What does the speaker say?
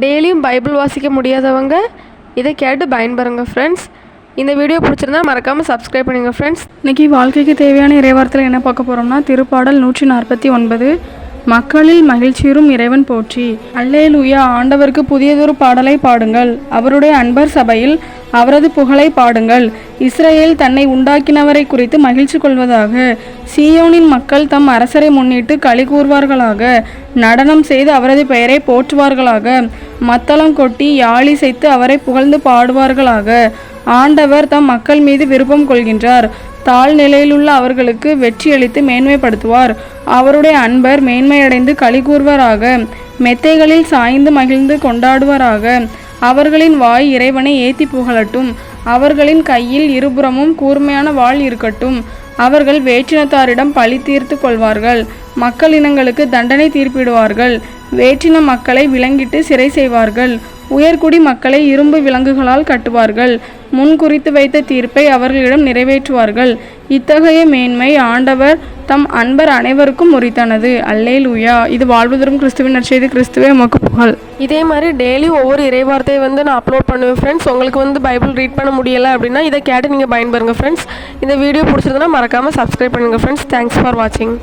டெய்லியும் பைபிள் வாசிக்க முடியாதவங்க இதை கேட்டு பயன்பெறுங்க ஃப்ரெண்ட்ஸ் இந்த வீடியோ பிடிச்சிருந்தா மறக்காமல் சப்ஸ்கிரைப் பண்ணுங்கள் ஃப்ரெண்ட்ஸ் இன்னைக்கு வாழ்க்கைக்கு தேவையான இறைவாரத்தில் என்ன பார்க்க போகிறோம்னா திருப்பாடல் நூற்றி நாற்பத்தி ஒன்பது மக்களில் மகிழ்ச்சியுறும் இறைவன் போற்றி. அல்லேலுயா ஆண்டவருக்கு புதியதொரு பாடலை பாடுங்கள். அவருடைய அன்பர் சபையில் அவரது புகழை பாடுங்கள். இஸ்ரேல் தன்னை உண்டாக்கினவரை குறித்து மகிழ்ச்சி கொள்வதாக. சீயோனின் மக்கள் தம் அரசரை முன்னிட்டு களி கூறுவார்களாக நடனம் செய்து அவரது பெயரை போற்றுவார்களாக. மத்தளம் கொட்டி யாழி செய்து அவரை புகழ்ந்து பாடுவார்களாக. ஆண்டவர் தம் மக்கள் மீது விருப்பம் கொள்கின்றார். தாழ் நிலையிலுள்ள அவர்களுக்கு வெற்றியளித்து மேன்மைப்படுத்துவார். அவருடைய அன்பர் மேன்மையடைந்து களி கூறுவராக மெத்தைகளில் சாய்ந்து மகிழ்ந்து கொண்டாடுவராக. அவர்களின் வாய் இறைவனை ஏத்தி புகழட்டும். அவர்களின் கையில் இருபுறமும் கூர்மையான வாள் இருக்கட்டும். அவர்கள் வேற்றினத்தாரிடம் பழி தீர்த்து கொள்வார்கள். மக்கள் இனங்களுக்கு தண்டனை தீர்ப்பிடுவார்கள். வேற்றின மக்களை விலங்கிட்டு சிறை செய்வார்கள். உயர்குடி மக்களை இரும்பு விலங்குகளால் கட்டுவார்கள். முன் குறித்து வைத்த தீர்ப்பை அவர்களிடம் நிறைவேற்றுவார்கள். இத்தகைய மேன்மை ஆண்டவர் தம் அன்பர் அனைவருக்கும் உரித்தானது. அல்லேலூயா. இது வாழ்வதரும் கிறிஸ்துவின் நற்செய்தி கிறிஸ்துவே உமக்கு புகழ். இதே மாதிரி டெய்லி ஒவ்வொரு இறைவார்த்தையை வந்து நான் அப்லோட் பண்ணுவேன் ஃப்ரெண்ட்ஸ் உங்களுக்கு வந்து பைபிள் ரீட் பண்ண முடியலை அப்படின்னா இதை கேட்டு நீங்கள் பயன்பெறுங்க ஃப்ரெண்ட்ஸ் இந்த வீடியோ பிடிச்சிருந்தனா மறக்காமல் சப்ஸ்கிரைப் பண்ணுங்கள் ஃப்ரெண்ட்ஸ் தேங்க்ஸ் ஃபார் வாட்சிங்